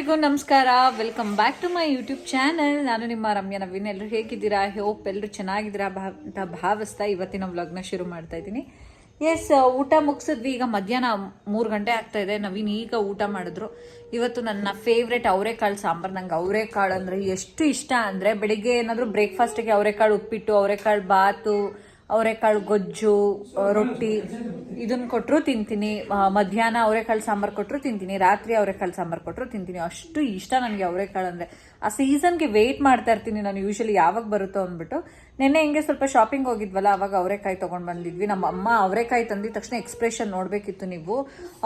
ಎಲ್ರಿಗೂ ನಮಸ್ಕಾರ. Welcome back to my YouTube channel ನಾನು ನಿಮ್ಮ ರಮ್ಯಾ ನವೀನ್. ಎಲ್ಲರೂ ಹೇಗಿದ್ದೀರಾ? ಹೋಪ್ ಎಲ್ಲರೂ ಚೆನ್ನಾಗಿದ್ದೀರಾ ಭಾವ ಅಂತ ಭಾವಿಸ್ತಾ ಇವತ್ತಿನ ವ್ಲಾಗ್ನ ಶುರು ಮಾಡ್ತಾ ಇದ್ದೀನಿ. ಎಸ್ ಊಟ ಮುಗಿಸಿದ್ವಿ. ಈಗ ಮಧ್ಯಾಹ್ನ ಮೂರು ಗಂಟೆ ಆಗ್ತಾ ಇದೆ. ನವೀನ್ ಈಗ ಊಟ ಮಾಡಿದ್ರು. ಇವತ್ತು ನನ್ನ ಫೇವ್ರೆಟ್ ಅವರೆಕಾಳು ಸಾಂಬಾರು. ನಂಗೆ ಅವರೆಕಾಳು ಅಂದರೆ ಎಷ್ಟು ಇಷ್ಟ ಅಂದರೆ ಬೆಳಿಗ್ಗೆ ಏನಾದರೂ ಬ್ರೇಕ್ಫಾಸ್ಟಿಗೆ ಅವರೆಕಾಳು ಉಪ್ಪಿಟ್ಟು, ಅವರೆಕಾಳು ಬಾತು ಅವರೆಕಾಳು ಗೊಜ್ಜು ರೊಟ್ಟಿ ಇದನ್ನ ಕೊಟ್ಟರು ತಿಂತೀನಿ. ಮಧ್ಯಾಹ್ನ ಅವರೆಕಾಳು ಸಾಂಬಾರು ಕೊಟ್ಟರು ತಿಂತೀನಿ. ರಾತ್ರಿ ಅವರೆಕಾಳು ಸಾಂಬಾರು ಕೊಟ್ಟರು ತಿಂತೀನಿ. ಅಷ್ಟು ಇಷ್ಟ ನನಗೆ ಅವರೆಕಾಳು ಅಂದರೆ. ಆ ಸೀಸನ್ಗೆ ವೆಯ್ಟ್ ಮಾಡ್ತಾ ಇರ್ತೀನಿ ನಾನು ಯೂಶಲಿ ಯಾವಾಗ ಬರುತ್ತೋ ಅಂದ್ಬಿಟ್ಟು. ನಿನ್ನೆ ಹಿಂಗೆ ಸ್ವಲ್ಪ ಶಾಪಿಂಗ್ ಹೋಗಿದ್ವಲ್ಲ, ಅವಾಗ ಅವರೆಕಾಯಿ ತೊಗೊಂಡು ಬಂದಿದ್ವಿ. ನಮ್ಮ ಅಮ್ಮ ಅವರೆಕಾಯಿ ತಂದಿದ ತಕ್ಷಣ ಎಕ್ಸ್ಪ್ರೆಷನ್ ನೋಡಬೇಕಿತ್ತು ನೀವು.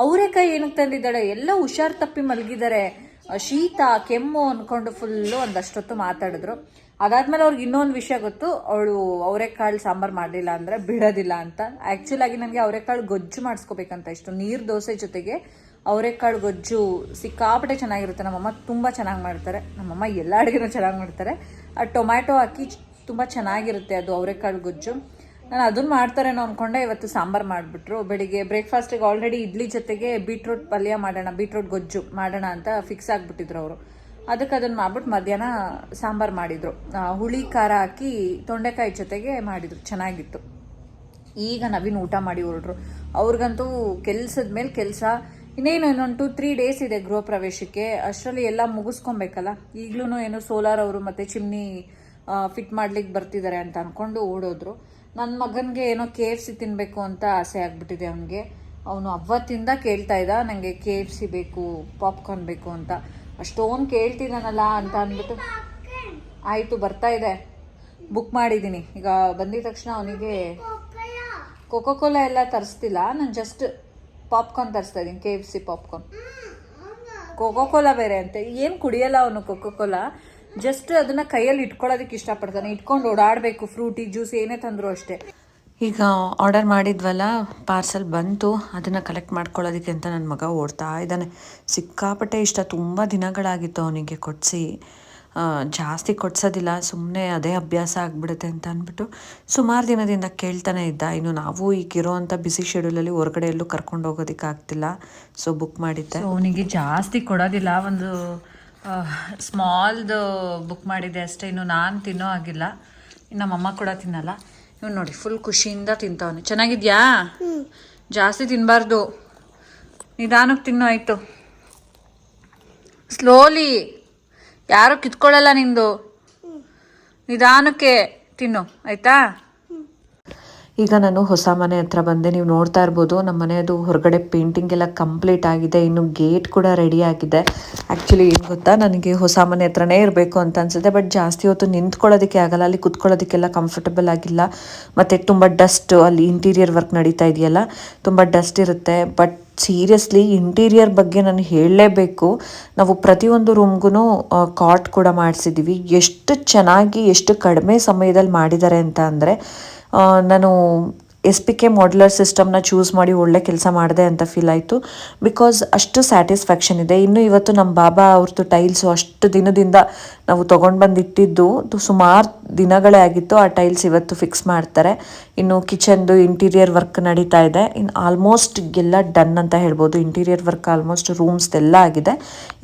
ಅವರೆಕಾಯಿ ಏನಕ್ಕೆ ತಂದಿದ್ದಾಳೆ? ಎಲ್ಲ ಹುಷಾರು ತಪ್ಪಿ ಮಲಗಿದ್ದಾರೆ ಶೀತ, ಕೆಮ್ಮು ಅಂದ್ಕೊಂಡು ಫುಲ್ಲು ಒಂದಷ್ಟೊತ್ತು ಮಾತಾಡಿದ್ರು. ಅದಾದ್ಮೇಲೆ ಅವ್ರಿಗೆ ಇನ್ನೊಂದು ವಿಷಯ ಗೊತ್ತು. ಅವಳು ಅವರೆಕಾಳು ಸಾಂಬಾರು ಮಾಡಲಿಲ್ಲ ಅಂದರೆ ಬಿಡೋದಿಲ್ಲ ಅಂತ. ಆ್ಯಕ್ಚುಲಾಗಿ ನನಗೆ ಅವರೆಕಾಳು ಗೊಜ್ಜು ಮಾಡಿಸ್ಕೋಬೇಕಂತ ಇಷ್ಟು. ನೀರು ದೋಸೆ ಜೊತೆಗೆ ಅವರೆಕಾಳು ಗೊಜ್ಜು ಸಿಕ್ಕಾಪಟ್ಟೆ ಚೆನ್ನಾಗಿರುತ್ತೆ. ನಮ್ಮಮ್ಮ ತುಂಬ ಚೆನ್ನಾಗಿ ಮಾಡ್ತಾರೆ. ನಮ್ಮಮ್ಮ ಎಲ್ಲ ಅಡುಗೆನೂ ಚೆನ್ನಾಗಿ ಮಾಡ್ತಾರೆ. ಆ ಟೊಮ್ಯಾಟೊ ಹಾಕಿ ತುಂಬ ಚೆನ್ನಾಗಿರುತ್ತೆ ಅದು ಅವರೆಕಾಳು ಗೊಜ್ಜು. ನಾನು ಅದನ್ನ ಮಾಡ್ತಾರೇನೋ ಅಂದ್ಕೊಂಡೆ ಇವತ್ತು ಸಾಂಬಾರು ಮಾಡಿಬಿಟ್ರು. ಬೆಳಿಗ್ಗೆ ಬ್ರೇಕ್ಫಾಸ್ಟಿಗೆ ಆಲ್ರೆಡಿ ಇಡ್ಲಿ ಜೊತೆಗೆ ಬೀಟ್ರೂಟ್ ಪಲ್ಯ ಮಾಡೋಣ ಬೀಟ್ರೂಟ್ ಗೊಜ್ಜು ಮಾಡೋಣ ಅಂತ ಫಿಕ್ಸ್ ಆಗಿಬಿಟ್ಟಿದ್ರು ಅವರು. ಅದಕ್ಕೆ ಅದನ್ನು ಮಾಡ್ಬಿಟ್ಟು ಮಧ್ಯಾಹ್ನ ಸಾಂಬಾರು ಮಾಡಿದರು. ಹುಳಿ, ಖಾರ ಹಾಕಿ ತೊಂಡೆಕಾಯಿ ಜೊತೆಗೆ ಮಾಡಿದರು. ಚೆನ್ನಾಗಿತ್ತು. ಈಗ ನವೀನ್ ಊಟ ಮಾಡಿ ಹೊರಟ್ರು. ಅವ್ರಿಗಂತೂ ಕೆಲಸದ ಮೇಲೆ ಕೆಲಸ. ಇನ್ನೇನು, ಇನ್ನೊಂದು ಟು ತ್ರೀ ಡೇಸ್ ಇದೆ ಗೃಹ ಪ್ರವೇಶಕ್ಕೆ. ಅಷ್ಟರಲ್ಲಿ ಎಲ್ಲ ಮುಗಿಸ್ಕೊಬೇಕಲ್ಲ? ಈಗಲೂ ಏನು ಸೋಲಾರ್ ಅವರು ಮತ್ತು ಚಿಮ್ನಿ ಫಿಟ್ ಮಾಡ್ಲಿಕ್ಕೆ ಬರ್ತಿದ್ದಾರೆ ಅಂತ ಅಂದ್ಕೊಂಡು ಓಡೋದ್ರು. ನನ್ನ ಮಗನಿಗೆ ಏನೋ ಕೆ ಎಫ್ ಸಿ ತಿನ್ನಬೇಕು ಅಂತ ಆಸೆ ಆಗ್ಬಿಟ್ಟಿದೆ ಅವನಿಗೆ. ಅವನು ಅವತ್ತಿಂದ ಕೇಳ್ತಾ ಇದ್ದ ನನಗೆ ಕೆ ಎಫ್ ಸಿ ಬೇಕು ಪಾಪ್ಕಾರ್ನ್ ಬೇಕು ಅಂತ. ಅಷ್ಟೊಂದು ಕೇಳ್ತಿದ್ದಾನಲ್ಲ ಅಂತ ಅಂದ್ಬಿಟ್ಟು ಆಯಿತು, ಬರ್ತಾ ಇದೆ. ಬುಕ್ ಮಾಡಿದ್ದೀನಿ. ಈಗ ಬಂದಿದ ತಕ್ಷಣ ಅವನಿಗೆ ಕೋಕೋ ಕೋಲಾ ಎಲ್ಲ ತರಿಸ್ತಿಲ್ಲ. ನಾನು ಜಸ್ಟ್ ಪಾಪ್ಕಾರ್ನ್ ತರಿಸ್ತಾ ಇದ್ದೀನಿ K F C popcorn Coca Cola ಬೇರೆ ಅಂತೆ. ಏನು ಕುಡಿಯಲ್ಲ ಅವನು ಕೋಕೋ ಕೋಲಾ ಜಸ್ಟ್ ಅದನ್ನ ಕೈಯಲ್ಲಿ ಇಟ್ಕೊಳ್ಳೋದಕ್ಕೆ ಇಷ್ಟಪಡ್ತಾನೆ. ಇಟ್ಕೊಂಡು ಓಡಾಡಬೇಕು ಫ್ರೂಟಿ ಜ್ಯೂಸ್ ಏನೇ ತಂದರೂ ಅಷ್ಟೇ. ಈಗ ಆರ್ಡರ್ ಮಾಡಿದ್ವಲ್ಲ ಪಾರ್ಸೆಲ್ ಬಂತು, ಅದನ್ನು ಕಲೆಕ್ಟ್ ಮಾಡ್ಕೊಳ್ಳೋದಕ್ಕೆ ಅಂತ ನನ್ನ ಮಗ ಓಡ್ತಾ ಇದ್ದಾನೆ. ಸಿಕ್ಕಾಪಟ್ಟೆ ಇಷ್ಟ, ತುಂಬ ದಿನಗಳಾಗಿತ್ತು ಅವನಿಗೆ ಕೊಡಿಸಿ. ಜಾಸ್ತಿ ಕೊಡ್ಸೋದಿಲ್ಲ ಸುಮ್ಮನೆ ಅದೇ ಅಭ್ಯಾಸ ಆಗಿಬಿಡುತ್ತೆ ಅಂತ ಅಂದ್ಬಿಟ್ಟು ಸುಮಾರು ದಿನದಿಂದ ಕೇಳ್ತಾನೆ ಇದ್ದ. ಇನ್ನು ನಾವು ಈಗಿರೋವಂಥ ಬಿಸಿ ಶೆಡ್ಯೂಲಲ್ಲಿ ಹೊರಗಡೆ ಎಲ್ಲೂ ಕರ್ಕೊಂಡು ಹೋಗೋದಕ್ಕೆ ಆಗ್ತಿಲ್ಲ. ಸೊ ಬುಕ್ ಮಾಡಿದ್ದೆ. ಅವನಿಗೆ ಜಾಸ್ತಿ ಕೊಡೋದಿಲ್ಲ, ಒಂದು ಸ್ಮಾಲ್ದು ಬುಕ್ ಮಾಡಿದ್ದೆ ಅಷ್ಟೇ. ಇನ್ನು ನಾನು ತಿನ್ನೋ ಆಗಿಲ್ಲ ನಮ್ಮಮ್ಮ ಕೂಡ ತಿನ್ನಲ್ಲ. ಇವ್ನು ನೋಡಿ ಫುಲ್ ಖುಷಿಯಿಂದ ತಿಂತವನೆ. ಚೆನ್ನಾಗಿದ್ಯಾ? ಜಾಸ್ತಿ ತಿನ್ನಬಾರ್ದು ನಿಧಾನಕ್ಕೆ ತಿನ್ನು ಆಯಿತು. ಸ್ಲೋಲಿ ಯಾರು ಕಿತ್ಕೊಳ್ಳಲ್ಲ ನಿಂದು. ನಿಧಾನಕ್ಕೆ ತಿನ್ನು ಆಯ್ತಾ? ಈಗ ನಾನು ಹೊಸ ಮನೆ ಹತ್ರ ಬಂದೆ. ನೀವು ನೋಡ್ತಾ ಇರ್ಬೋದು, ನಮ್ಮ ಮನೆಯದು ಹೊರಗಡೆ ಪೇಂಟಿಂಗ್ ಎಲ್ಲ ಕಂಪ್ಲೀಟ್ ಆಗಿದೆ. ಇನ್ನು ಗೇಟ್ ಕೂಡ ರೆಡಿ ಆಗಿದೆ. ಆ್ಯಕ್ಚುಲಿ ಏನು ಗೊತ್ತಾ, ನನಗೆ ಹೊಸ ಮನೆ ಹತ್ರನೇ ಇರಬೇಕು ಅಂತ ಅನಿಸುತ್ತೆ. ಬಟ್ ಜಾಸ್ತಿ ಹೊತ್ತು ನಿಂತ್ಕೊಳ್ಳೋದಕ್ಕೆ ಆಗಲ್ಲ. ಅಲ್ಲಿ ಕುತ್ಕೊಳ್ಳೋದಕ್ಕೆಲ್ಲ ಕಂಫರ್ಟಬಲ್ ಆಗಿಲ್ಲ. ಮತ್ತು ತುಂಬ ಡಸ್ಟ್ ಅಲ್ಲಿ ಇಂಟೀರಿಯರ್ ವರ್ಕ್ ನಡೀತಾ ಇದೆಯಲ್ಲ, ತುಂಬ ಡಸ್ಟ್ ಇರುತ್ತೆ. ಬಟ್ ಸೀರಿಯಸ್ಲಿ ಇಂಟೀರಿಯರ್ ಬಗ್ಗೆ ನಾನು ಹೇಳಲೇಬೇಕು. ನಾವು ಪ್ರತಿಯೊಂದು ರೂಮ್ಗೂ ಕಾಟ್ ಕೂಡ ಮಾಡಿಸಿದ್ದೀವಿ ಎಷ್ಟು ಚೆನ್ನಾಗಿ, ಎಷ್ಟು ಕಡಿಮೆ ಸಮಯದಲ್ಲಿ ಮಾಡಿದ್ದಾರೆ ಅಂತ ಅಂದರೆ ನಾನು ಎಸ್ ಪಿ ಕೆ ಮಾಡ್ಯುಲರ್ ಸಿಸ್ಟಮ್ನ ಚೂಸ್ ಮಾಡಿ ಒಳ್ಳೆ ಕೆಲಸ ಮಾಡಿದೆ ಅಂತ ಫೀಲ್ ಆಯಿತು. ಬಿಕಾಸ್ ಅಷ್ಟು ಸ್ಯಾಟಿಸ್ಫ್ಯಾಕ್ಷನ್ ಇದೆ. ಇನ್ನು ಇವತ್ತು ನಮ್ಮ ಬಾಬಾ ಅವ್ರದ್ದು ಟೈಲ್ಸು ಅಷ್ಟು ದಿನದಿಂದ ನಾವು ತೊಗೊಂಡು ಬಂದು ಇಟ್ಟಿದ್ದು ಸುಮಾರು ದಿನಗಳೇ ಆಗಿತ್ತು ಆ ಟೈಲ್ಸ್ ಇವತ್ತು ಫಿಕ್ಸ್ ಮಾಡ್ತಾರೆ. ಇನ್ನು ಕಿಚನ್ದು ಇಂಟೀರಿಯರ್ ವರ್ಕ್ ನಡೀತಾ ಇದೆ. ಇನ್ನು ಆಲ್ಮೋಸ್ಟ್ ಎಲ್ಲ ಡನ್ ಅಂತ ಹೇಳ್ಬೋದು. ಇಂಟೀರಿಯರ್ ವರ್ಕ್ ಆಲ್ಮೋಸ್ಟ್ ರೂಮ್ಸ್ದೆಲ್ಲ ಆಗಿದೆ.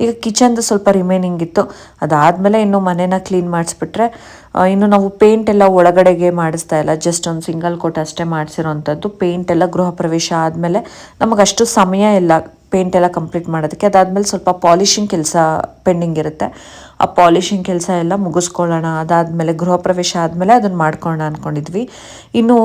ಈಗ ಕಿಚನ್ದು ಸ್ವಲ್ಪ ರಿಮೈನಿಂಗ್ ಇತ್ತು. ಅದಾದಮೇಲೆ ಇನ್ನು ಮನೇನ ಕ್ಲೀನ್ ಮಾಡಿಸ್ಬಿಟ್ರೆ ಇನ್ನು ನಾವು ಪೇಂಟ್ ಎಲ್ಲ ಒಳಗಡೆಗೆ ಮಾಡಿಸ್ತಾ ಇಲ್ಲ. ಜಸ್ಟ್ ಒಂದು ಸಿಂಗಲ್ ಕೋಟ್ ಅಷ್ಟೇ ಮಾಡಿಸಿರೋವಂಥದ್ದು ಪೇಂಟ್ ಎಲ್ಲ ಗೃಹ ಪ್ರವೇಶ ಆದಮೇಲೆ ನಮಗಷ್ಟು ಸಮಯ ಇಲ್ಲ ಪೇಂಟ್ ಎಲ್ಲ ಕಂಪ್ಲೀಟ್ ಮಾಡೋದಕ್ಕೆ. ಅದಾದಮೇಲೆ ಸ್ವಲ್ಪ ಪಾಲಿಷಿಂಗ್ ಕೆಲಸ ಪೆಂಡಿಂಗ್ ಇರುತ್ತೆ. ಆ ಪಾಲಿಷಿಂಗ್ ಕೆಲಸ ಎಲ್ಲ ಮುಗಿಸ್ಕೊಳ್ಳೋಣ. ಅದಾದಮೇಲೆ ಗೃಹ ಪ್ರವೇಶ ಆದಮೇಲೆ ಅದನ್ನು ಮಾಡ್ಕೊಳ್ಳೋಣ ಅಂದ್ಕೊಂಡಿದ್ವಿ ಇನ್ನು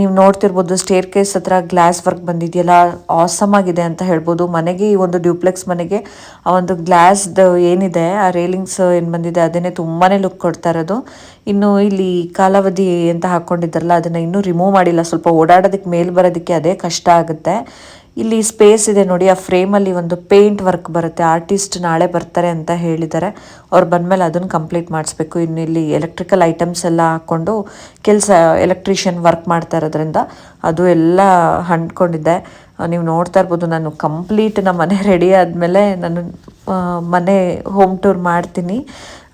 ನೀವು ನೋಡ್ತಿರ್ಬೋದು ಸ್ಟೇರ್ ಕೇಸ್ ಹತ್ರ ಗ್ಲಾಸ್ ವರ್ಕ್ ಬಂದಿದೆಯಲ್ಲ ಆಸಮ್ ಆಗಿದೆ ಅಂತ ಹೇಳ್ಬೋದು. ಮನೆಗೆ ಈ ಒಂದು ಡ್ಯೂಪ್ಲೆಕ್ಸ್ ಮನೆಗೆ ಆ ಒಂದು ಗ್ಲಾಸ್ದು ಏನಿದೆ, ಆ ರೇಲಿಂಗ್ಸ್ ಏನು ಬಂದಿದೆ, ಅದನ್ನೇ ತುಂಬಾ ಲುಕ್ ಕೊಡ್ತಾ ಇರೋದು. ಇನ್ನು ಇಲ್ಲಿ ಕಾಲಾವಧಿ ಅಂತ ಹಾಕ್ಕೊಂಡಿದ್ದಾರಲ್ಲ ಅದನ್ನು ಇನ್ನೂ ರಿಮೂವ್ ಮಾಡಿಲ್ಲ. ಸ್ವಲ್ಪ ಓಡಾಡೋದಕ್ಕೆ ಮೇಲೆ ಬರೋದಕ್ಕೆ ಅದೇ ಕಷ್ಟ ಆಗುತ್ತೆ. ಇಲ್ಲಿ ಸ್ಪೇಸ್ ಇದೆ ನೋಡಿ, ಆ ಫ್ರೇಮಲ್ಲಿ ಒಂದು ಪೇಂಟ್ ವರ್ಕ್ ಬರುತ್ತೆ. ಆರ್ಟಿಸ್ಟ್ ನಾಳೆ ಬರ್ತಾರೆ ಅಂತ ಹೇಳಿದ್ದಾರೆ. ಅವ್ರು ಬಂದಮೇಲೆ ಅದನ್ನು ಕಂಪ್ಲೀಟ್ ಮಾಡಿಸ್ಬೇಕು. ಇನ್ನು ಇಲ್ಲಿ ಎಲೆಕ್ಟ್ರಿಕಲ್ ಐಟಮ್ಸ್ ಎಲ್ಲ ಹಾಕ್ಕೊಂಡು ಕೆಲಸ ಎಲೆಕ್ಟ್ರಿಷಿಯನ್ ವರ್ಕ್ ಮಾಡ್ತಾ ಇರೋದ್ರಿಂದ ಅದು ಎಲ್ಲ ಹಂಡ್ಕೊಂಡಿದ್ದೆ. ನೀವು ನೋಡ್ತಾ ಇರ್ಬೋದು, ನಾನು ಕಂಪ್ಲೀಟ್ ನಮ್ಮ ಮನೆ ರೆಡಿ ಆದಮೇಲೆ ನಾನು ಮನೆ ಹೋಮ್ ಟೂರ್ ಮಾಡ್ತೀನಿ.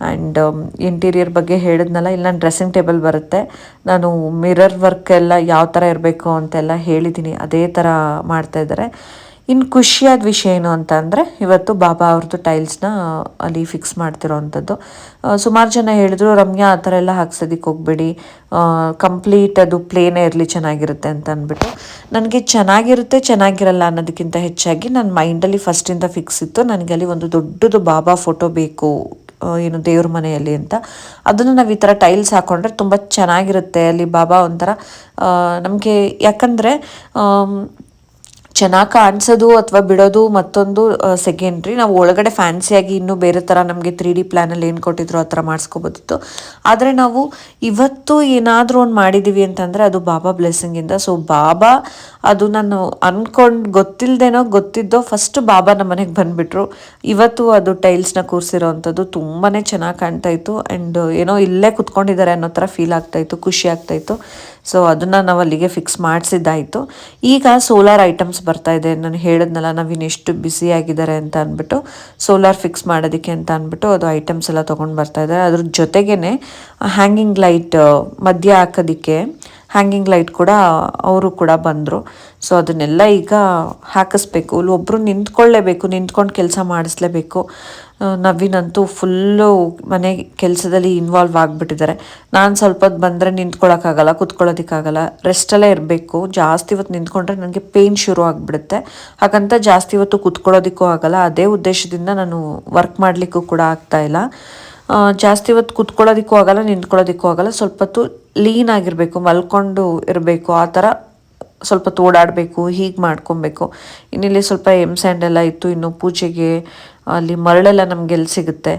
ಆ್ಯಂಡ್ ಇಂಟೀರಿಯರ್ ಬಗ್ಗೆ ಹೇಳಿದ್ನಲ್ಲ, ಇಲ್ಲ ನಾನು ಡ್ರೆಸ್ಸಿಂಗ್ ಟೇಬಲ್ ಬರುತ್ತೆ. ನಾನು ಮಿರರ್ ವರ್ಕ್ ಎಲ್ಲ ಯಾವ ಥರ ಇರಬೇಕು ಅಂತೆಲ್ಲ ಹೇಳಿದ್ದೀನಿ ಅದೇ ಥರ ಮಾಡ್ತಾ ಇದ್ದಾರೆ ಇನ್ನು ಖುಷಿಯಾದ ವಿಷಯ ಏನು ಅಂತ ಅಂದರೆ, ಇವತ್ತು ಬಾಬಾ ಅವ್ರದ್ದು ಟೈಲ್ಸ್ನ ಅಲ್ಲಿ ಫಿಕ್ಸ್ ಮಾಡ್ತಿರೋ ಅಂಥದ್ದು ಸುಮಾರು ಜನ ಹೇಳಿದ್ರು, ರಮ್ಯಾ, ಆ ಥರ ಎಲ್ಲ ಹಾಕ್ಸೋದಕ್ಕೆ ಹೋಗಬೇಡಿ. ಕಂಪ್ಲೀಟ್ ಅದು ಪ್ಲೇನೇ ಇರಲಿ, ಚೆನ್ನಾಗಿರುತ್ತೆ ಅಂತ ಅಂದ್ಬಿಟ್ಟು. ನನಗೆ ಚೆನ್ನಾಗಿರುತ್ತೆ, ಚೆನ್ನಾಗಿರಲ್ಲ ಅನ್ನೋದಕ್ಕಿಂತ ಹೆಚ್ಚಾಗಿ ನನ್ನ ಮೈಂಡಲ್ಲಿ ಫಸ್ಟಿಂದ ಫಿಕ್ಸ್ ಇತ್ತು. ನನಗೆ ಅಲ್ಲಿ ಒಂದು ದೊಡ್ಡದು ಬಾಬಾ ಫೋಟೋ ಬೇಕು ಏನು ದೇವ್ರ ಮನೆಯಲ್ಲಿ ಅಂತ. ಅದನ್ನು ನಾವು ಈ ಥರ ಟೈಲ್ಸ್ ಹಾಕೊಂಡ್ರೆ ತುಂಬ ಚೆನ್ನಾಗಿರುತ್ತೆ. ಅಲ್ಲಿ ಬಾಬಾ ಒಂಥರ ನಮಗೆ ಯಾಕಂದರೆ ಚೆನ್ನಾಗಿ ಕಾಣಿಸೋದು ಅಥವಾ ಬಿಡೋದು ಮತ್ತೊಂದು ಸೆಕೆಂಡ್ರಿ ನಾವು ಒಳಗಡೆ ಫ್ಯಾನ್ಸಿಯಾಗಿ ಇನ್ನೂ ಬೇರೆ ಥರ ನಮಗೆ ತ್ರೀ ಡಿ ಪ್ಲ್ಯಾನಲ್ಲಿ ಏನು ಕೊಟ್ಟಿದ್ರು ಆ ಥರ ಮಾಡಿಸ್ಕೋಬೋದಿತ್ತು. ಆದರೆ ನಾವು ಇವತ್ತು ಏನಾದರೂ ಒಂದು ಮಾಡಿದ್ದೀವಿ ಅಂತಂದರೆ ಅದು ಬಾಬಾ ಬ್ಲೆಸ್ಸಿಂಗಿಂದ ಸೊ ಬಾಬಾ ಅದು ನಾನು ಅಂದ್ಕೊಂಡು ಗೊತ್ತಿಲ್ಲದೇನೋ ಗೊತ್ತಿದ್ದೋ ಫಸ್ಟ್ ಬಾಬಾ ನಮ್ಮ ಮನೆಗೆ ಬಂದುಬಿಟ್ರು. ಇವತ್ತು ಅದು ಟೈಲ್ಸ್ನ ಕೂರಿಸಿರೋ ಅಂಥದ್ದು ತುಂಬಾ ಚೆನ್ನಾಗಿ ಕಾಣ್ತಾ ಇತ್ತು. ಆ್ಯಂಡ್ ಏನೋ ಇಲ್ಲೇ ಕುತ್ಕೊಂಡಿದ್ದಾರೆ ಅನ್ನೋ ಥರ ಫೀಲ್ ಆಗ್ತಾಯಿತ್ತು ಖುಷಿ ಆಗ್ತಾಯಿತ್ತು ಸೊ ಅದನ್ನು ನಾವು ಅಲ್ಲಿಗೆ ಫಿಕ್ಸ್ ಮಾಡಿಸಿದ್ದಾಯಿತು. ಈಗ ಸೋಲಾರ್ ಐಟಮ್ಸ್ ಬರ್ತಾ ಇದೆ. ನಾನು ಹೇಳಿದ್ನಲ್ಲ ನಾವು ಇನ್ನೆಷ್ಟು ಆಗಿದ್ದಾರೆ ಅಂತ ಅಂದ್ಬಿಟ್ಟು ಸೋಲಾರ್ ಫಿಕ್ಸ್ ಮಾಡೋದಕ್ಕೆ ಅಂತ ಅಂದ್ಬಿಟ್ಟು ಅದು ಐಟಮ್ಸ್ ಎಲ್ಲ ತೊಗೊಂಡು ಬರ್ತಾ ಇದ್ದಾರೆ. ಅದ್ರ ಜೊತೆಗೇ ಹ್ಯಾಂಗಿಂಗ್ ಲೈಟ್ ಮಧ್ಯ ಹಾಕೋದಕ್ಕೆ ಹ್ಯಾಂಗಿಂಗ್ ಲೈಟ್ ಕೂಡ ಅವರು ಕೂಡ ಬಂದರು. ಸೊ ಅದನ್ನೆಲ್ಲ ಈಗ ಹಾಕಿಸ್ಬೇಕು. ಇಲ್ಲಿ ಒಬ್ಬರು ನಿಂತ್ಕೊಳ್ಳೇಬೇಕು, ನಿಂತ್ಕೊಂಡು ಕೆಲಸ ಮಾಡಿಸ್ಲೇಬೇಕು. ನವೀನಂತೂ ಫುಲ್ಲು ಮನೆ ಕೆಲಸದಲ್ಲಿ ಇನ್ವಾಲ್ವ್ ಆಗಿಬಿಟ್ಟಿದ್ದಾರೆ. ನಾನು ಸ್ವಲ್ಪ ಹೊತ್ತು ಬಂದರೆ ನಿಂತ್ಕೊಳ್ಳೋಕ್ಕಾಗಲ್ಲ ಕುತ್ಕೊಳ್ಳೋದಕ್ಕಾಗಲ್ಲ. ರೆಸ್ಟಲ್ಲೇ ಇರಬೇಕು. ಜಾಸ್ತಿ ಹೊತ್ತು ನಿಂತ್ಕೊಂಡ್ರೆ ನನಗೆ ಪೇಯ್ನ್ ಶುರು ಆಗಿಬಿಡುತ್ತೆ. ಹಾಗಂತ ಜಾಸ್ತಿ ಹೊತ್ತು ಕುತ್ಕೊಳ್ಳೋದಕ್ಕೂ ಆಗಲ್ಲ. ಅದೇ ಉದ್ದೇಶದಿಂದ ನಾನು ವರ್ಕ್ ಮಾಡಲಿಕ್ಕೂ ಕೂಡ ಆಗ್ತಾ ಇಲ್ಲ. ಜಾಸ್ತಿ ಹೊತ್ತು ಕುತ್ಕೊಳ್ಳೋದಕ್ಕೂ ಆಗಲ್ಲ, ನಿಂತ್ಕೊಳ್ಳೋದಕ್ಕೂ ಆಗಲ್ಲ. ಸ್ವಲ್ಪ ಹೊತ್ತು ಲೀನ್ ಆಗಿರಬೇಕು, ಮಲ್ಕೊಂಡು ಇರಬೇಕು, ಆ ಥರ ಸ್ವಲ್ಪ ಹೊತ್ತು ಓಡಾಡಬೇಕು, ಹೀಗೆ ಮಾಡ್ಕೊಬೇಕು. ಇನ್ನಿಲ್ಲಿ ಸ್ವಲ್ಪ ಎಂ ಸ್ಯಾಂಡ್ ಎಲ್ಲ ಇತ್ತು, ಇನ್ನು ಪೂಜೆಗೆ ಅಲ್ಲಿ ಮರಳೆಲ್ಲ ನಮ್ಗೆ ಎಲ್ಲಿ ಸಿಗುತ್ತೆ.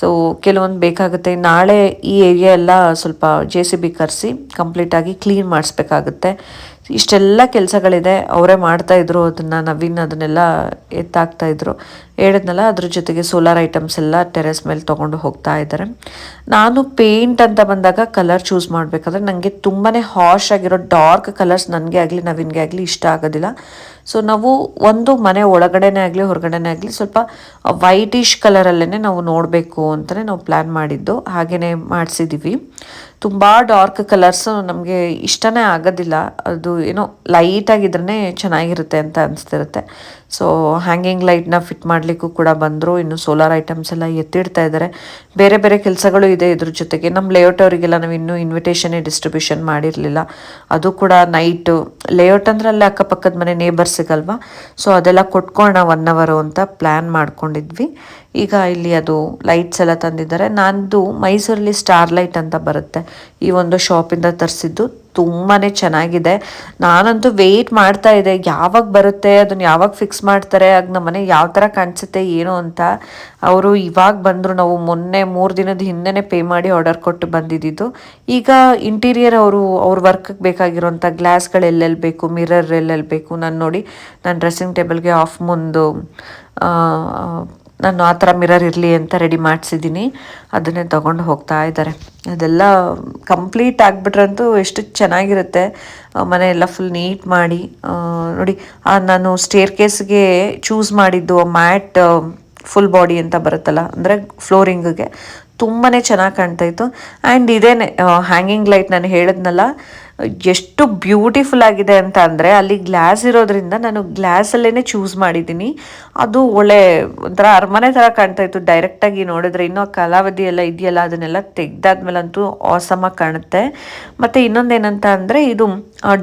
ಸೊ ಕೆಲವೊಂದು ಬೇಕಾಗುತ್ತೆ. ನಾಳೆ ಈ ಏರಿಯಾ ಎಲ್ಲ ಸ್ವಲ್ಪ ಜೆ ಸಿ ಬಿ ಕರೆಸಿ ಕಂಪ್ಲೀಟಾಗಿ ಕ್ಲೀನ್ ಮಾಡಿಸ್ಬೇಕಾಗುತ್ತೆ. ಇಷ್ಟೆಲ್ಲ ಕೆಲಸಗಳಿದೆ, ಅವರೇ ಮಾಡ್ತಾ ಇದ್ರು, ಅದನ್ನು ನವೀನ್ ಅದನ್ನೆಲ್ಲ ಎತ್ತಾಕ್ತಾ ಇದ್ರು. ಹೇಳಿದ್ನಲ್ಲ, ಅದ್ರ ಜೊತೆಗೆ ಸೋಲಾರ್ ಐಟಮ್ಸ್ ಎಲ್ಲ ಟೆರೆಸ್ ಮೇಲೆ ತೊಗೊಂಡು ಹೋಗ್ತಾ ಇದ್ದಾರೆ ನಾನು ಪೇಂಟ್ ಅಂತ ಬಂದಾಗ ಕಲರ್ ಚೂಸ್ ಮಾಡಬೇಕಾದ್ರೆ ನನಗೆ ತುಂಬಾ ಹಾಶ್ ಆಗಿರೋ ಡಾರ್ಕ್ ಕಲರ್ಸ್ ನನಗೆ ಆಗಲಿ, ನವೀನ್ಗೆ ಆಗಲಿ ಇಷ್ಟ ಆಗೋದಿಲ್ಲ. ಸೊ ನಾವು ಒಂದು ಮನೆ ಒಳಗಡೆನೇ ಆಗಲಿ, ಹೊರಗಡೆನೇ ಆಗಲಿ ಸ್ವಲ್ಪ ವೈಟಿಶ್ ಕಲರಲ್ಲೇ ನಾವು ನೋಡಬೇಕು ಅಂತಲೇ ನಾವು ಪ್ಲ್ಯಾನ್ ಮಾಡಿದ್ದು. ಹಾಗೆಯೇ ಮಾಡಿಸಿದ್ದೀವಿ ತುಂಬ ಡಾರ್ಕ್ ಕಲರ್ಸು ನಮಗೆ ಇಷ್ಟನೇ ಆಗೋದಿಲ್ಲ. ಅದು ಏನೋ ಲೈಟಾಗಿದ್ರೇ ಚೆನ್ನಾಗಿರುತ್ತೆ ಅಂತ ಅನಿಸ್ತಿರುತ್ತೆ. ಸೊ ಹ್ಯಾಂಗಿಂಗ್ ಲೈಟ್ನ ಫಿಟ್ ಮಾಡಲಿಕ್ಕೂ ಕೂಡ ಬಂದರು. ಇನ್ನು ಸೋಲಾರ್ ಐಟಮ್ಸ್ ಎಲ್ಲ ಎತ್ತಿಡ್ತಾ ಇದ್ದಾರೆ ಬೇರೆ ಬೇರೆ ಕೆಲಸಗಳು ಇದೆ ಇದ್ರ ಜೊತೆಗೆ. ನಮ್ಮ ಲೇಔಟ್ ಅವರಿಗೆಲ್ಲ ನಾವು ಇನ್ನೂ ಇನ್ವಿಟೇಷನ್ನೇ ಡಿಸ್ಟ್ರಿಬ್ಯೂಷನ್ ಮಾಡಿರಲಿಲ್ಲ. ಅದು ಕೂಡ ನೈಟು ಲೇಔಟ್ ಅಂದರೆ ಅಲ್ಲೇ ಅಕ್ಕಪಕ್ಕದ ಮನೆ ನೇಬರ್ಸ್ ಸಿಗಲ್ವಾ ಸೊ ಅದೆಲ್ಲ ಕೊಟ್ಕೊಳ್ಳೋಣ ಒನ್ ಅವರು ಅಂತ ಪ್ಲ್ಯಾನ್ ಮಾಡ್ಕೊಂಡಿದ್ವಿ. ಈಗ ಇಲ್ಲಿ ಅದು ಲೈಟ್ಸ್ ಎಲ್ಲ ತಂದಿದ್ದಾರೆ. ನಂದು ಮೈಸೂರಲ್ಲಿ ಸ್ಟಾರ್ ಲೈಟ್ ಅಂತ ಬರುತ್ತೆ. ಈ ಒಂದು ಶಾಪಿಂದ ತರಿಸಿದ್ದು ತುಂಬಾ ಚೆನ್ನಾಗಿದೆ. ನಾನಂತೂ ವೆಯ್ಟ್ ಮಾಡ್ತಾ ಇದ್ದೆ ಯಾವಾಗ ಬರುತ್ತೆ? ಅದನ್ನ ಯಾವಾಗ ಫಿಕ್ಸ್ ಮಾಡ್ತಾರೆ? ಆಗ ನಮ್ಮ ಮನೆ ಯಾವ ಥರ ಕಾಣಿಸುತ್ತೆ? ಏನು ಅಂತ. ಅವರು ಇವಾಗ ಬಂದರು ನಾವು ಮೊನ್ನೆ ಮೂರು ದಿನದ ಹಿಂದೆನೇ ಪೇ ಮಾಡಿ ಆರ್ಡರ್ ಕೊಟ್ಟು ಬಂದಿದ್ದು ಈಗ ಇಂಟೀರಿಯರ್ ಅವರು, ಅವ್ರ ವರ್ಕ್ಗೆ ಬೇಕಾಗಿರೋಂಥ ಗ್ಲಾಸ್ಗಳು ಎಲ್ಲೆಲ್ಲಿ ಬೇಕು? ಮಿರರ್ ಎಲ್ಲೆಲ್ಲಿ ಬೇಕು? ನಾನು ನೋಡಿ, ನಾನು ಡ್ರೆಸ್ಸಿಂಗ್ ಟೇಬಲ್ಗೆ ಆಫ್ ಮುಂದು ನಾನು ಆ ಥರ ಮಿರರ್ ಇರಲಿ ಅಂತ ರೆಡಿ ಮಾಡಿಸಿದ್ದೀನಿ. ಅದನ್ನೇ ತೊಗೊಂಡು ಹೋಗ್ತಾ ಇದ್ದಾರೆ. ಅದೆಲ್ಲ ಕಂಪ್ಲೀಟ್ ಆಗಿಬಿಟ್ರಂತೂ ಎಷ್ಟು ಚೆನ್ನಾಗಿರುತ್ತೆ. ಮನೆ ಎಲ್ಲ ಫುಲ್ ನೀಟ್ ಮಾಡಿ. ನೋಡಿ ನಾನು ಸ್ಟೇರ್ ಕೇಸ್ಗೆ ಚೂಸ್ ಮಾಡಿದ್ದು ಮ್ಯಾಟ್ ಫುಲ್ ಬಾಡಿ ಅಂತ ಬರುತ್ತಲ್ಲ, ಅಂದರೆ ಫ್ಲೋರಿಂಗ್ಗೆ ತುಂಬಾ ಚೆನ್ನಾಗಿ ಕಾಣ್ತಾಯಿತ್ತು ಆ್ಯಂಡ್ ಇದೇನೆ ಹ್ಯಾಂಗಿಂಗ್ ಲೈಟ್ ನಾನು ಹೇಳಿದ್ನಲ್ಲ ಎಷ್ಟು ಬ್ಯೂಟಿಫುಲ್ ಆಗಿದೆ ಅಂತ ಅಂದರೆ ಅಲ್ಲಿ ಗ್ಲಾಸ್ ಇರೋದ್ರಿಂದ ನಾನು ಗ್ಲಾಸಲ್ಲೇ ಚೂಸ್ ಮಾಡಿದ್ದೀನಿ. ಅದು ಒಳ್ಳೆ ಒಂಥರ ಅರಮನೆ ಥರ ಕಾಣ್ತಾ ಇತ್ತು. ಡೈರೆಕ್ಟಾಗಿ ನೋಡಿದ್ರೆ ಇನ್ನೂ ಕಲಾವಧಿ ಎಲ್ಲ ಇದೆಯಲ್ಲ, ಅದನ್ನೆಲ್ಲ ತೆಗ್ದಾದ್ಮೇಲಂತೂ ಆಸಮಾಗಿ ಕಾಣುತ್ತೆ. ಮತ್ತು ಇನ್ನೊಂದೇನಂತ ಅಂದರೆ ಇದು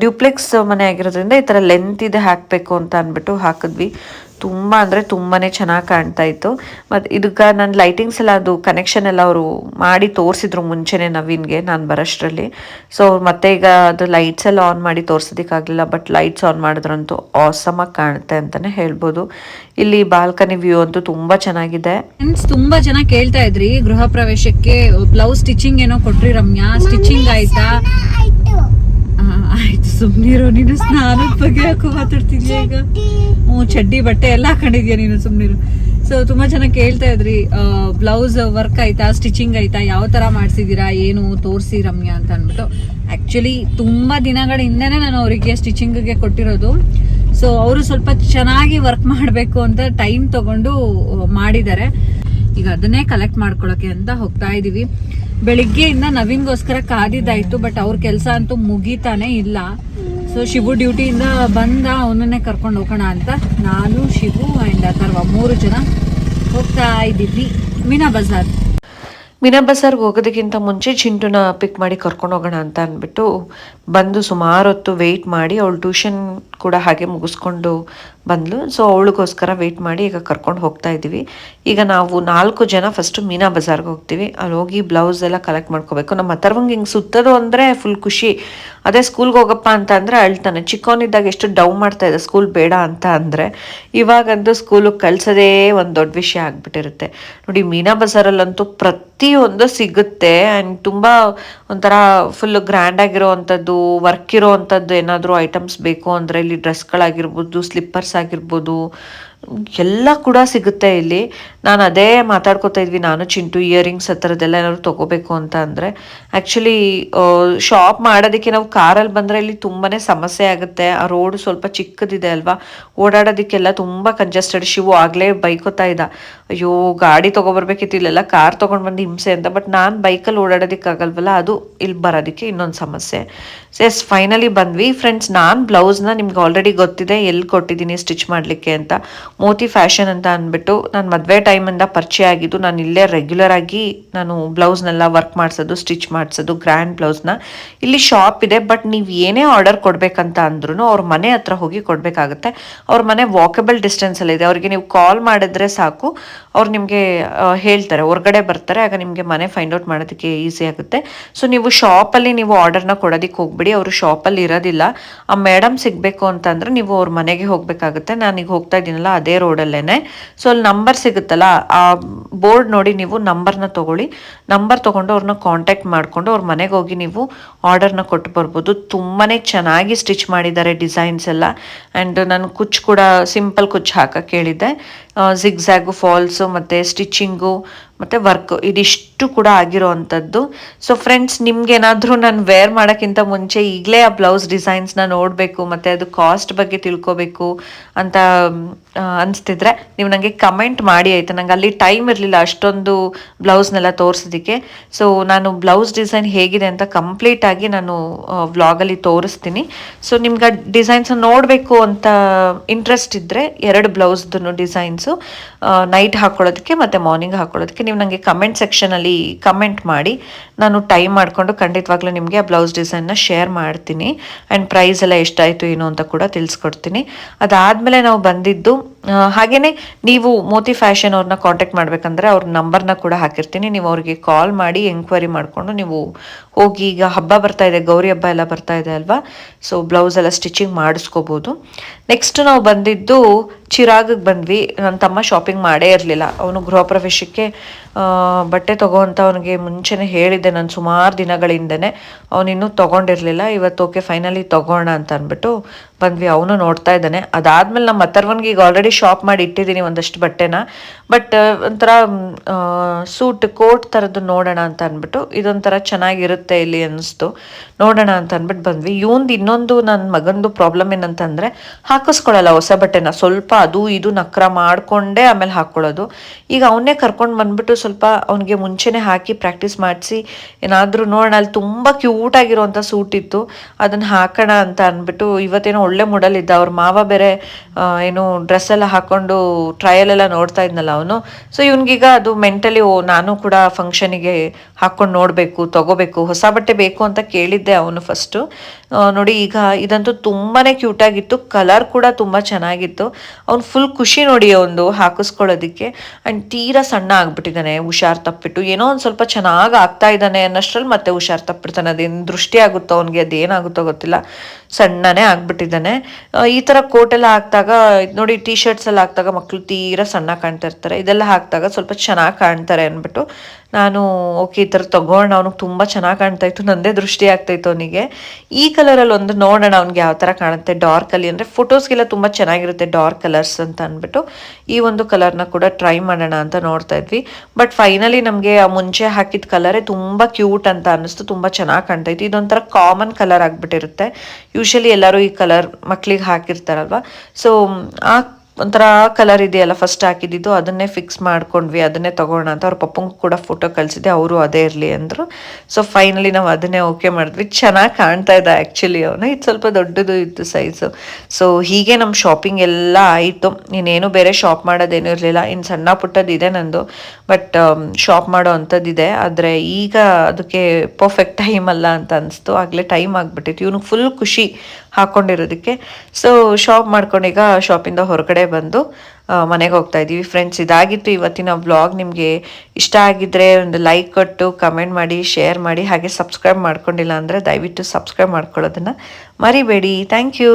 ಡ್ಯೂಪ್ಲೆಕ್ಸ್ ಮನೆ ಆಗಿರೋದ್ರಿಂದ ಈ ಥರ ಲೆಂತ್ ಇದೆ, ಹಾಕಬೇಕು ಅಂತ ಅಂದ್ಬಿಟ್ಟು ಹಾಕಿದ್ವಿ. ತುಂಬ ಅಂದರೆ ತುಂಬಾ ಚೆನ್ನಾಗಿ ಕಾಣ್ತಾ ಇತ್ತು. ಮತ್ತು ಇದಕ್ಕೆ ನನ್ನ ಲೈಟಿಂಗ್ಸ್ ಎಲ್ಲ ಅದು ಕನೆಕ್ಷನ್ ಎಲ್ಲ ಅವರು ಮಾಡಿ ತೋರಿಸಿದ್ರು ಮುಂಚೆನೇ ನವೀನ್ಗೆ ನಾನು ಬರೋಷ್ಟರಲ್ಲಿ. ಸೊ ಮತ್ತೆ ಈಗ ಅದು ಲೈಟ್ಸ್ ಎಲ್ಲ ಆನ್ ಮಾಡಿ ತೋರ್ಸೋದಕ್ಕಾಗಲಿಲ್ಲ ಬಟ್ ಲೈಟ್ಸ್ ಆನ್ ಮಾಡಿದ್ರಂತೂ ಆಸಮಾಗಿ ಕಾಣುತ್ತೆ ಅಂತಲೇ ಹೇಳ್ಬೋದು. ಇಲ್ಲಿ ಬಾಲ್ಕನಿ ವ್ಯೂ ಅಂತೂ ತುಂಬ ಚೆನ್ನಾಗಿದೆ. ಫ್ರೆಂಡ್ಸ್ ತುಂಬ ಜನ ಕೇಳ್ತಾ ಇದ್ರಿ ಗೃಹ ಪ್ರವೇಶಕ್ಕೆ ಬ್ಲೌಸ್ ಸ್ಟಿಚಿಂಗ್ ಏನೋ ಕೊಟ್ರಿ ರಮ್ಯಾ ಸ್ಟಿಚಿಂಗ್ ಆಯ್ತಾ. ಸುಮ್ನಿರು ನೀನು ಸ್ನಾನದ ಬಗ್ಗೆ ಯಾಕೋ ಮಾತಾಡ್ತಿದ್ಯಾ ಈಗ? ಹ್ಞೂ ಚಡ್ಡಿ ಬಟ್ಟೆ ಎಲ್ಲ ಹಾಕೊಂಡಿದ್ಯಾ ನೀನು ಸುಮ್ನಿರು. ಸೊ ತುಂಬಾ ಜನ ಕೇಳ್ತಾ ಇದ್ರಿ ಬ್ಲೌಸ್ ವರ್ಕ್ ಆಯ್ತಾ ಸ್ಟಿಚಿಂಗ್ ಆಯ್ತಾ ಯಾವ ತರ ಮಾಡ್ಸಿದೀರಾ ಏನು ತೋರಿಸಿ ರಮ್ಯಾ ಅಂತ ಅಂದ್ಬಿಟ್ಟು. ಆಕ್ಚುಲಿ ತುಂಬಾ ದಿನಗಳ ಹಿಂದೆನೆ ನಾನು ಅವರಿಗೆ ಸ್ಟಿಚಿಂಗ್ಗೆ ಕೊಟ್ಟಿರೋದು. ಸೊ ಅವರು ಸ್ವಲ್ಪ ಚೆನ್ನಾಗಿ ವರ್ಕ್ ಮಾಡಬೇಕು ಅಂತ ಟೈಮ್ ತಗೊಂಡು ಮಾಡಿದ್ದಾರೆ. ಈಗ ಅದನ್ನೇ ಕಲೆಕ್ಟ್ ಮಾಡ್ಕೊಳಕ್ಕೆ ಅಂತ ಹೋಗ್ತಾ ಇದೀವಿ. ಬೆಳಿಗ್ಗೆಯಿಂದ ನವೀನ್ಗೋಸ್ಕರ ಕಾದಿದ್ದಾಯ್ತು ಬಟ್ ಅವ್ರ ಕೆಲಸ ಅಂತೂ ಮುಗೀತಾನೆ ಇಲ್ಲ. ಸೊ ಶಿವು ಡ್ಯೂಟಿಯಿಂದ ಬಂದ ಅವನನ್ನೇ ಕರ್ಕೊಂಡು ಹೋಗೋಣ ಅಂತ ನಾನು, ಶಿವು ಆ್ಯಂಡ್ ಅಥರ್ವ ಮೂರು ಜನ ಹೋಗ್ತಾ ಇದ್ದೀವಿ. ಮೀನಾ ಬಜಾರ್. ಮೀನಾ ಬಜಾರ್ಗೆ ಹೋಗೋದಕ್ಕಿಂತ ಮುಂಚೆ ಚಿಂಟುನ ಪಿಕ್ ಮಾಡಿ ಕರ್ಕೊಂಡು ಹೋಗೋಣ ಅಂತ ಅಂದ್ಬಿಟ್ಟು ಬಂದು ಸುಮಾರು ಹೊತ್ತು ವೆಯ್ಟ್ ಮಾಡಿ ಅವಳು ಟ್ಯೂಷನ್ ಕೂಡ ಹಾಗೆ ಮುಗಿಸ್ಕೊಂಡು ಬಂದ್ಲು. ಸೊ ಅವಳಿಗೋಸ್ಕರ ವೆಯ್ಟ್ ಮಾಡಿ ಈಗ ಕರ್ಕೊಂಡು ಹೋಗ್ತಾ ಇದ್ದೀವಿ. ಈಗ ನಾವು ನಾಲ್ಕು ಜನ ಫಸ್ಟು ಮೀನಾ ಬಜಾರ್ಗೆ ಹೋಗ್ತೀವಿ. ಅಲ್ಲಿ ಹೋಗಿ ಬ್ಲೌಸ್ ಎಲ್ಲ ಕಲೆಕ್ಟ್ ಮಾಡ್ಕೋಬೇಕು. ನಮ್ಮ ಅಥರ್ವಂಗೆ ಹಿಂಗೆ ಸುತ್ತೋದು ಅಂದರೆ ಫುಲ್ ಖುಷಿ. ಅದೇ ಸ್ಕೂಲ್ಗೆ ಹೋಗಪ್ಪ ಅಂತ ಅಂದರೆ ಅಳ್ತಾನೆ. ಚಿಕ್ಕವನಿದ್ದಾಗ ಎಷ್ಟು ಡೌ ಮಾಡ್ತಾ ಇದ್ದ ಸ್ಕೂಲ್ ಬೇಡ ಅಂತ ಅಂದರೆ ಇವಾಗಂತೂ ಸ್ಕೂಲಿಗೆ ಕಳ್ಸೋದೇ ಒಂದು ದೊಡ್ಡ ವಿಷಯ ಆಗಿಬಿಟ್ಟಿರುತ್ತೆ. ನೋಡಿ, ಮೀನಾ ಬಜಾರಲ್ಲಂತೂ ಪ್ರತಿಯೊಂದು ಸಿಗುತ್ತೆ. ಆ್ಯಂಡ್ ತುಂಬ ಒಂಥರ ಫುಲ್ ಗ್ರ್ಯಾಂಡ್ ಆಗಿರೋವಂಥದ್ದು ವರ್ಕ್ ಇರೋ ಅಂಥದ್ದು ಏನಾದರೂ ಐಟಮ್ಸ್ ಬೇಕು ಅಂದರೆ ಇಲ್ಲಿ ಡ್ರೆಸ್ಗಳಾಗಿರ್ಬೋದು ಸ್ಲಿಪ್ಪರ್ಸ್ ಆಗಿರ್ಬೋದು ಎಲ್ಲ ಕೂಡ ಸಿಗುತ್ತೆ ಇಲ್ಲಿ. ನಾನು ಅದೇ ಮಾತಾಡ್ಕೋತಾ ಇದ್ವಿ. ನಾನು, ಚಿಂಟು ಇಯರಿಂಗ್ಸ್ ಆ ಥರದ್ದೆಲ್ಲ ಏನಾದ್ರು ತಗೋಬೇಕು ಅಂತ ಅಂದರೆ ಆ್ಯಕ್ಚುಲಿ ಶಾಪ್ ಮಾಡೋದಕ್ಕೆ ನಾವು ಕಾರಲ್ಲಿ ಬಂದರೆ ಇಲ್ಲಿ ತುಂಬಾ ಸಮಸ್ಯೆ ಆಗುತ್ತೆ. ಆ ರೋಡ್ ಸ್ವಲ್ಪ ಚಿಕ್ಕದಿದೆ ಅಲ್ವಾ? ಓಡಾಡೋದಕ್ಕೆಲ್ಲ ತುಂಬ ಕಂಜೆಸ್ಟೆಡ್ ಶಿವು ಆಗಲೇ ಬೈಕೋತಾ ಇದ್ದ. ಅಯ್ಯೋ, ಗಾಡಿ ತೊಗೊಬರ್ಬೇಕಿತ್ತು. ಇಲ್ಲೆಲ್ಲ ಕಾರ್ ತೊಗೊಂಡು ಬಂದು ಹಿಂಸೆ ಅಂತ. ಬಟ್ ನಾನು ಬೈಕಲ್ಲಿ ಓಡಾಡೋದಕ್ಕಾಗಲ್ವಲ್ಲ, ಅದು ಇಲ್ಲಿ ಬರೋದಕ್ಕೆ ಇನ್ನೊಂದು ಸಮಸ್ಯೆ. ಎಸ್ ಫೈನಲಿ ಬಂದ್ವಿ. ಫ್ರೆಂಡ್ಸ್ ನಾನು ಬ್ಲೌಸ್ನ ನಿಮ್ಗೆ ಆಲ್ರೆಡಿ ಗೊತ್ತಿದೆ. ಎಲ್ಲಿ ಕೊಟ್ಟಿದ್ದೀನಿ ಸ್ಟಿಚ್ ಮಾಡಲಿಕ್ಕೆ ಅಂತ. ಮೋತಿ ಫ್ಯಾಷನ್ ಅಂತ ಅಂದ್ಬಿಟ್ಟು ನಾನು ಮದುವೆ ಟೈಮಿಂದ ಪರಿಚಯ ಆಗಿದ್ದು ನಾನು ಇಲ್ಲೇ ರೆಗ್ಯುಲರ್ ಆಗಿ ನಾನು ಬ್ಲೌಸ್ನೆಲ್ಲ ವರ್ಕ್ ಮಾಡಿಸೋದು ಸ್ಟಿಚ್ ಮಾಡಿಸೋದು ಗ್ರ್ಯಾಂಡ್ ಬ್ಲೌಸ್ನ ಇಲ್ಲಿ ಶಾಪ್ ಇದೆ ಬಟ್ ನೀವು ಏನೇ ಆರ್ಡರ್ ಕೊಡಬೇಕಂತ ಅಂದ್ರೂ ಅವ್ರ ಮನೆ ಹತ್ರ ಹೋಗಿ ಕೊಡಬೇಕಾಗುತ್ತೆ. ಅವ್ರ ಮನೆ ವಾಕಬಲ್ ಡಿಸ್ಟೆನ್ಸಲ್ಲಿ ಇದೆ. ಅವ್ರಿಗೆ ನೀವು ಕಾಲ್ ಮಾಡಿದ್ರೆ ಸಾಕು. ಅವ್ರು ನಿಮಗೆ ಹೇಳ್ತಾರೆ. ಹೊರಗಡೆ ಬರ್ತಾರೆ. ಆಗ ನಿಮಗೆ ಮನೆ ಫೈಂಡ್ ಔಟ್ ಮಾಡೋದಕ್ಕೆ ಈಸಿ ಆಗುತ್ತೆ. ಸೊ ನೀವು ಶಾಪಲ್ಲಿ ನೀವು ಆರ್ಡರ್ನ ಕೊಡೋದಕ್ಕೆ ಹೋಗ್ಬಿಡಿ. ಅವರು ಶಾಪಲ್ಲಿ ಇರೋದಿಲ್ಲ. ಆ ಮೇಡಮ್ ಸಿಗಬೇಕು ಅಂತಂದ್ರೆ ನೀವು ಅವ್ರ ಮನೆಗೆ ಹೋಗಬೇಕಾಗುತ್ತೆ. ನಾನೀಗ ಹೋಗ್ತಾ ಇದ್ದೀನಲ್ಲ, ಅದೇ ರೋಡಲ್ಲೇ ಸೊ ಅಲ್ಲಿ ನಂಬರ್ ಸಿಗುತ್ತಲ್ಲ, ಆ ಬೋರ್ಡ್ ನೋಡಿ ನೀವು ನಂಬರ್ನ ತಗೊಳ್ಳಿ. ನಂಬರ್ ತೊಗೊಂಡು ಅವ್ರನ್ನ ಕಾಂಟ್ಯಾಕ್ಟ್ ಮಾಡಿಕೊಂಡು ಅವ್ರ ಮನೆಗೆ ಹೋಗಿ ನೀವು ಆರ್ಡರ್ನ ಕೊಟ್ಟು ಬರ್ಬೋದು. ತುಂಬಾ ಚೆನ್ನಾಗಿ ಸ್ಟಿಚ್ ಮಾಡಿದ್ದಾರೆ ಡಿಸೈನ್ಸ್ ಎಲ್ಲ. ಆ್ಯಂಡ್ ನಾನು ಕುಚ್ ಕೂಡ ಸಿಂಪಲ್ ಕುಚ್ ಹಾಕಕ್ಕೆ ಹೇಳಿದ್ದೆ. ಝಿಗ್ಝ್ಯಾಗು ಫಾಲ್ಸು ಮತ್ತು ಸ್ಟಿಚಿಂಗು ಮತ್ತು ವರ್ಕ್ ಇದಿಷ್ಟು ಕೂಡ ಆಗಿರೋ ಅಂಥದ್ದು ಸೊ ಫ್ರೆಂಡ್ಸ್ ನಿಮ್ಗೇನಾದರೂ ನಾನು ವೇರ್ ಮಾಡೋಕ್ಕಿಂತ ಮುಂಚೆ ಈಗಲೇ ಆ ಬ್ಲೌಸ್ ಡಿಸೈನ್ಸ್ನ ನೋಡಬೇಕು, ಮತ್ತು ಅದು ಕಾಸ್ಟ್ ಬಗ್ಗೆ ತಿಳ್ಕೊಬೇಕು ಅಂತ ಅನಿಸ್ತಿದ್ರೆ ನೀವು ನನಗೆ ಕಮೆಂಟ್ ಮಾಡಿ, ಆಯಿತು? ನಂಗೆ ಅಲ್ಲಿ ಟೈಮ್ ಇರಲಿಲ್ಲ ಅಷ್ಟೊಂದು ಬ್ಲೌಸ್ನೆಲ್ಲ ತೋರಿಸೋದಕ್ಕೆ. ಸೊ ನಾನು ಬ್ಲೌಸ್ ಡಿಸೈನ್ ಹೇಗಿದೆ ಅಂತ ಕಂಪ್ಲೀಟಾಗಿ ನಾನು ವ್ಲಾಗಲ್ಲಿ ತೋರಿಸ್ತೀನಿ. ಸೊ ನಿಮ್ಗೆ ಡಿಸೈನ್ಸ್ ನೋಡಬೇಕು ಅಂತ ಇಂಟ್ರೆಸ್ಟ್ ಇದ್ದರೆ ಎರಡು ಬ್ಲೌಸ್ದು ಡಿಸೈನ್ಸು ನೈಟ್ ಹಾಕ್ಕೊಳ್ಳೋದಕ್ಕೆ ಮತ್ತು ಮಾರ್ನಿಂಗ್ ಹಾಕ್ಕೊಳ್ಳೋದಕ್ಕೆ ನೀವು ನನಗೆ ಕಮೆಂಟ್ ಸೆಕ್ಷನಲ್ಲಿ ಕಮೆಂಟ್ ಮಾಡಿ. ನಾನು ಟೈಮ್ ಮಾಡಿಕೊಂಡು ಖಂಡಿತವಾಗ್ಲೂ ನಿಮಗೆ ಆ ಬ್ಲೌಸ್ ಡಿಸೈನ್ನ ಶೇರ್ ಮಾಡ್ತೀನಿ. ಆ್ಯಂಡ್ ಪ್ರೈಸ್ ಎಲ್ಲ ಎಷ್ಟಾಯಿತು, ಏನು ಅಂತ ಕೂಡ ತಿಳಿಸ್ಕೊಡ್ತೀನಿ. ಅದಾದಮೇಲೆ ನಾವು ಬಂದಿದ್ದು ಆ, ಹಾಗೇನೆ ನೀವು ಮೋತಿ ಫ್ಯಾಷನ್ ಅವ್ರನ್ನ ಕಾಂಟ್ಯಾಕ್ಟ್ ಮಾಡಬೇಕಂದ್ರೆ ಅವ್ರ ನಂಬರ್ನ ಕೂಡ ಹಾಕಿರ್ತೀನಿ. ನೀವು ಅವ್ರಿಗೆ ಕಾಲ್ ಮಾಡಿ ಎಂಕ್ವೈರಿ ಮಾಡಿಕೊಂಡು ನೀವು ಹೋಗಿ ಈಗ ಹಬ್ಬ ಬರ್ತಾ ಇದೆ ಗೌರಿ ಹಬ್ಬ ಎಲ್ಲ ಬರ್ತಾ ಇದೆ ಅಲ್ವಾ? ಸೊ ಬ್ಲೌಸ್ ಎಲ್ಲ ಸ್ಟಿಚಿಂಗ್ ಮಾಡಿಸ್ಕೋಬೋದು. ನೆಕ್ಸ್ಟ್ ನಾವು ಬಂದಿದ್ದು ಚಿರಾಗಿಗೆ ಬಂದ್ವಿ. ನನ್ನ ತಮ್ಮ ಶಾಪಿಂಗ್ ಮಾಡೇ ಇರಲಿಲ್ಲ. ಅವನು ಗೃಹ ಪ್ರವೇಶಕ್ಕೆ ಬಟ್ಟೆ ಅಂತ ಅವನಿಗೆ ಮುಂಚೆನೇ ಹೇಳಿದ್ದೆ ನಾನು ಸುಮಾರು ದಿನಗಳಿಂದನೇ. ಅವನಿನ್ನೂ ತೊಗೊಂಡಿರಲಿಲ್ಲ. ಇವತ್ತು ಓಕೆ ಫೈನಲಿ ತಗೋಣ ಅಂತ ಅಂದ್ಬಿಟ್ಟು ಬಂದ್ವಿ. ಅವನು ನೋಡ್ತಾ ಇದ್ದಾನೆ. ಅದಾದ್ಮೇಲೆ ನಮ್ಮ ಅಥರ್ವನ್ಗೆ ಈಗ ಆಲ್ರೆಡಿ ಶಾಪ್ ಮಾಡಿ ಇಟ್ಟಿದ್ದೀನಿ ಒಂದಷ್ಟು ಬಟ್ಟೆನ. ಬಟ್ ಒಂಥರ ಸೂಟ್ ಕೋಟ್ ಥರದ್ದು ನೋಡೋಣ ಅಂತ ಅಂದ್ಬಿಟ್ಟು ಇದೊಂಥರ ಚೆನ್ನಾಗಿರುತ್ತೆ ಇಲ್ಲಿ ಅನ್ನಿಸ್ತು. ನೋಡೋಣ ಅಂತ ಅಂದ್ಬಿಟ್ಟು ಬಂದ್ವಿ. ಇವಂದು ಇನ್ನೊಂದು ನನ್ನ ಮಗಂದು ಪ್ರಾಬ್ಲಮ್ ಏನಂತಂದರೆ ಹಾಕಿಸ್ಕೊಳ್ಳಲ್ಲ ಹೊಸ ಬಟ್ಟೆನ. ಸ್ವಲ್ಪ ಅದು ಇದು ನಕ್ರ ಮಾಡಿಕೊಂಡೇ ಆಮೇಲೆ ಹಾಕ್ಕೊಳ್ಳೋದು. ಈಗ ಅವನ್ನೇ ಕರ್ಕೊಂಡು ಬಂದ್ಬಿಟ್ಟು ಸ್ವಲ್ಪ ಅವನಿಗೆ ಮುಂಚೆನೇ ಹಾಕಿ ಪ್ರಾಕ್ಟೀಸ್ ಮಾಡಿಸಿ ಏನಾದರೂ ನೋಡೋಣ. ಅಲ್ಲಿ ತುಂಬ ಕ್ಯೂಟ್ ಆಗಿರುವಂಥ ಸೂಟ್ ಇತ್ತು. ಅದನ್ನು ಹಾಕೋಣ ಅಂತ ಅಂದ್ಬಿಟ್ಟು ಇವತ್ತೇನೋ ಒಳ್ಳೆ ಮೂಡಲ್ಲಿದ್ದ ಅವ್ರ ಮಾವ ಬೇರೆ ಏನು ಡ್ರೆಸ್ ಎಲ್ಲ ಹಾಕೊಂಡು ಟ್ರಯಲ್ ಎಲ್ಲ ನೋಡ್ತಾ ಇದ್ನಲ್ಲ ಅವನು. ಸೊ ಇವನಿಗೀಗ ಅದು ಮೆಂಟಲಿ ಓ, ನಾನು ಕೂಡ ಫಂಕ್ಷನಿಗೆ ಹಾಕೊಂಡು ನೋಡಬೇಕು, ತಗೋಬೇಕು, ಹೊಸ ಬಟ್ಟೆ ಬೇಕು ಅಂತ ಕೇಳಿದ್ದೆ ಅವನು ಫಸ್ಟು ನೋಡಿ ಈಗ ಇದಂತೂ ತುಂಬಾ ಕ್ಯೂಟಾಗಿತ್ತು ಕಲರ್ ಕೂಡ ತುಂಬ ಚೆನ್ನಾಗಿತ್ತು. ಅವ್ನು ಫುಲ್ ಖುಷಿ ನೋಡಿ ಒಂದು ಹಾಕಿಸ್ಕೊಳ್ಳೋದಕ್ಕೆ. ಆ್ಯಂಡ್ ತೀರಾ ಸಣ್ಣ ಆಗ್ಬಿಟ್ಟಿದ್ದಾನೆ, ಹುಷಾರ್ ತಪ್ಪಿಟ್ಟು. ಏನೋ ಒಂದು ಸ್ವಲ್ಪ ಚೆನ್ನಾಗಿ ಆಗ್ತಾ ಇದ್ದಾನೆ ಅನ್ನೋಷ್ಟ್ರಲ್ಲಿ ಮತ್ತೆ ಹುಷಾರ್ ತಪ್ಪಿಡ್ತಾನೆ. ಅದೇನು ದೃಷ್ಟಿ ಆಗುತ್ತೋ ಅವನಿಗೆ ಅದೇನಾಗುತ್ತೋ ಗೊತ್ತಿಲ್ಲ. ಸಣ್ಣನೇ ಆಗ್ಬಿಟ್ಟಿದ್ದಾನೆ. ಈ ಥರ ಕೋಟ್ ಎಲ್ಲ ಹಾಕಿದಾಗ ನೋಡಿ ಟೀ ಶರ್ಟ್ಸ್ ಎಲ್ಲ ಹಾಕಿದಾಗ ಮಕ್ಕಳು ತೀರಾ ಸಣ್ಣ ಕಾಣ್ತಾ ಇರ್ತಾರೆ. ಇದೆಲ್ಲ ಹಾಕಿದಾಗ ಸ್ವಲ್ಪ ಚೆನ್ನಾಗಿ ಕಾಣ್ತಾರೆ ಅಂದ್ಬಿಟ್ಟು ನಾನು ಓಕೆ ಈ ಥರ ತಗೋಣ ಅವ್ನಿಗೆ ತುಂಬ ಚೆನ್ನಾಗಿ ಕಾಣ್ತಾ ಇತ್ತು, ನಂದೇ ದೃಷ್ಟಿ ಆಗ್ತಾ ಇತ್ತು ಅವನಿಗೆ. ಈ ಕಲರಲ್ಲಿ ಒಂದು ನೋಡೋಣ ಅವ್ನಿಗೆ ಯಾವ ಥರ ಕಾಣುತ್ತೆ ಡಾರ್ಕಲ್ಲಿ ಅಂದರೆ ಫೋಟೋಸ್ಗೆಲ್ಲ ತುಂಬ ಚೆನ್ನಾಗಿರುತ್ತೆ ಡಾರ್ಕ್ ಕಲರ್ಸ್ ಅಂತ ಅಂದ್ಬಿಟ್ಟು. ಈ ಒಂದು ಕಲರ್ನ ಕೂಡ ಟ್ರೈ ಮಾಡೋಣ ಅಂತ ನೋಡ್ತಾ ಇದ್ವಿ. ಬಟ್ ಫೈನಲಿ ನಮಗೆ ಆ ಮುಂಚೆ ಹಾಕಿದ ಕಲರೇ ತುಂಬ ಕ್ಯೂಟ್ ಅಂತ ಅನ್ನಿಸ್ತು, ತುಂಬ ಚೆನ್ನಾಗಿ ಕಾಣ್ತಾ ಇತ್ತು. ಇದೊಂಥರ ಕಾಮನ್ ಕಲರ್ ಆಗಿಬಿಟ್ಟಿರುತ್ತೆ. ಯೂಶಲಿ ಎಲ್ಲರೂ ಈ ಕಲರ್ ಮಕ್ಕಳಿಗೆ ಹಾಕಿರ್ತಾರಲ್ವ. ಸೊ ಆ ಒಂಥರ ಕಲರ್ ಇದೆಯಲ್ಲ ಫಸ್ಟ್ ಹಾಕಿದ್ದು, ಅದನ್ನೇ ಫಿಕ್ಸ್ ಮಾಡ್ಕೊಂಡ್ವಿ, ಅದನ್ನೇ ತಗೋಣ ಅಂತ. ಅವ್ರ ಪಪ್ಪಂಗೆ ಕೂಡ ಫೋಟೋ ಕಳಿಸಿದ್ದೆ, ಅವರು ಅದೇ ಇರಲಿ ಅಂದರು. ಸೊ ಫೈನಲಿ ನಾವು ಅದನ್ನೇ ಓಕೆ ಮಾಡಿದ್ವಿ. ಚೆನ್ನಾಗಿ ಕಾಣ್ತಾ ಇದೆ ಆ್ಯಕ್ಚುಲಿ ಅವನು. ಇದು ಸ್ವಲ್ಪ ದೊಡ್ಡದು ಇತ್ತು ಸೈಜು ಸೊ ಹೀಗೆ ನಮ್ಮ ಶಾಪಿಂಗ್ ಎಲ್ಲ ಆಯಿತು. ಇನ್ನೇನು ಬೇರೆ ಶಾಪ್ ಮಾಡೋದೇನು ಇರಲಿಲ್ಲ. ಇನ್ನು ಸಣ್ಣ ಪುಟ್ಟದ್ದು ನಂದು. ಬಟ್ ಶಾಪ್ ಮಾಡೋ ಅಂಥದ್ದಿದೆ. ಆದರೆ ಈಗ ಅದಕ್ಕೆ ಪರ್ಫೆಕ್ಟ್ ಟೈಮ್ ಅಲ್ಲ ಅಂತ ಅನಿಸ್ತು. ಆಗಲೇ ಟೈಮ್ ಆಗಿಬಿಟ್ಟಿತ್ತು. ಇವನು ಫುಲ್ ಖುಷಿ ಹಾಕ್ಕೊಂಡಿರೋದಕ್ಕೆ ಸೊ ಶಾಪ್ ಮಾಡ್ಕೊಂಡೀಗ ಶಾಪಿಂದ ಹೊರಗಡೆ ಬಂದು ಮನೆಗೆ ಹೋಗ್ತಾ ಇದ್ದೀವಿ. ಫ್ರೆಂಡ್ಸ್ ಇದಾಗಿತ್ತು ಇವತ್ತಿನ ವ್ಲಾಗ್ ನಿಮಗೆ ಇಷ್ಟ ಆಗಿದ್ರೆ ಒಂದು ಲೈಕ್ ಕೊಟ್ಟು ಕಮೆಂಟ್ ಮಾಡಿ ಶೇರ್ ಮಾಡಿ, ಹಾಗೆ ಸಬ್ಸ್ಕ್ರೈಬ್ ಮಾಡ್ಕೊಂಡಿಲ್ಲ ಅಂದರೆ ದಯವಿಟ್ಟು ಸಬ್ಸ್ಕ್ರೈಬ್ ಮಾಡ್ಕೊಳ್ಳೋದನ್ನು ಮರಿಬೇಡಿ. Thank you